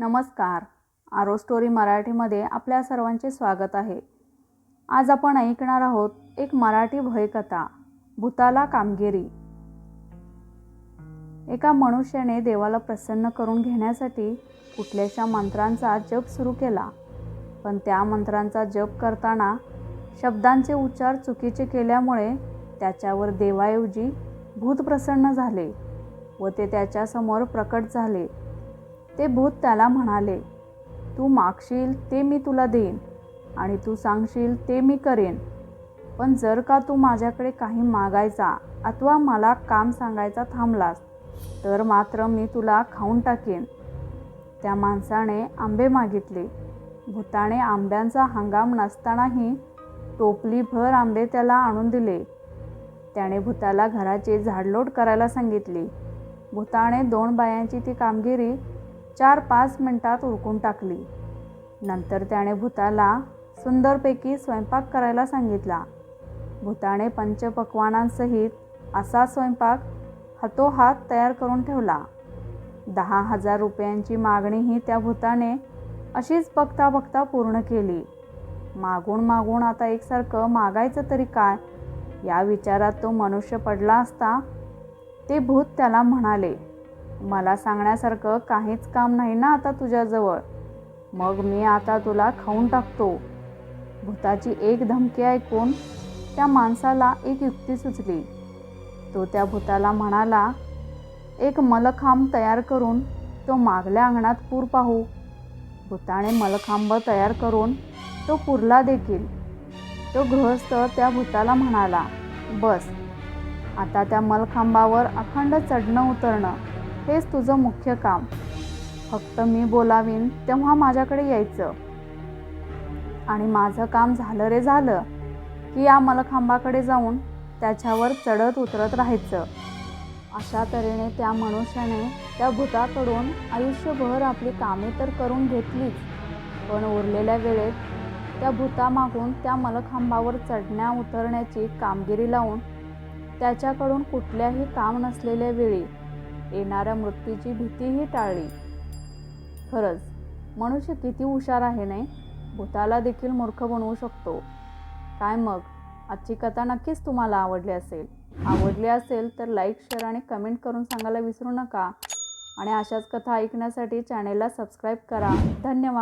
नमस्कार. आरो स्टोरी मराठीमध्ये आपल्या सर्वांचे स्वागत आहे. आज आपण ऐकणार आहोत एक मराठी भयकथा भूताला कामगिरी. एका मनुष्याने देवाला प्रसन्न करून घेण्यासाठी कुठल्याशा मंत्रांचा जप सुरू केला. पण त्या मंत्रांचा जप करताना शब्दांचे उच्चार चुकीचे केल्यामुळे त्याच्यावर देवाऐवजी भूत प्रसन्न झाले व ते त्याच्यासमोर प्रकट झाले. ते भूत त्याला म्हणाले तू मागशील ते मी तुला देईन आणि तू सांगशील ते मी करेन. पण जर का तू माझ्याकडे काही मागायचा अथवा मला काम सांगायचा थांबलास तर मात्र मी तुला खाऊन टाकेन. त्या माणसाने आंबे मागितले. भूताने आंब्यांचा हंगाम नसतानाही टोपलीभर आंबे त्याला आणून दिले. त्याने भूताला घराचे झाडलोट करायला सांगितली. भूताने दोन बायांची ती कामगिरी चार पाच मिनटात उरकून टाकली. नंतर त्याने भूताला सुंदरपैकी स्वयंपाक करायला सांगितला. भूताने पंचपक्वानांसहित असा स्वयंपाक हातोहात तयार करून ठेवला. दहा हजार रुपयांची मागणीही त्या भूताने अशीच बघता बघता पूर्ण केली. मागून मागून आता एकसारखं मागायचं तरी काय? या विचारात तो मनुष्य पडला असता ते भूत त्याला म्हणाले मला सांगण्यासारखं काहीच काम नाही ना आता तुझ्याजवळ. मग मी आता तुला खाऊन टाकतो. भूताची एक धमकी ऐकून त्या माणसाला एक युक्ती सुचली. तो त्या भूताला म्हणाला एक मलखांब तयार करून तो मागल्या अंगणात पूर पाहू. भूताने मलखांब तयार करून तो पुरला देखील. तो गृहस्थ त्या भूताला म्हणाला बस आता त्या मलखांबावर अखंड चढणं उतरणं. हेच तुझं मुख्य काम. फक्त मी बोलावीन तेव्हा माझ्याकडे यायचं. आणि माझं काम झालं रे झालं की या मलखांबाकडे जाऊन त्याच्यावर चढत उतरत राहायचं. अशा तऱ्हेने त्या मनुष्याने त्या भूताकडून आयुष्यभर आपली कामे तर करून घेतलीच पण उरलेल्या वेळेत त्या भूतामागून त्या मलखांबावर चढण्या उतरण्याची कामगिरी लावून त्याच्याकडून कुठल्याही काम नसलेल्या वेळी येणाऱ्या मृत्यूची भीतीही टाळली. खरंच मनुष्य किती हुशार आहे नाही भूताला देखील मूर्ख बनवू शकतो. काय मग? आजची कथा नक्कीच तुम्हाला आवडली असेल. आवडली असेल तर लाईक शेअर आणि कमेंट करून सांगायला विसरू नका. आणि अशाच कथा ऐकण्यासाठी चॅनेलला सबस्क्राईब करा. धन्यवाद.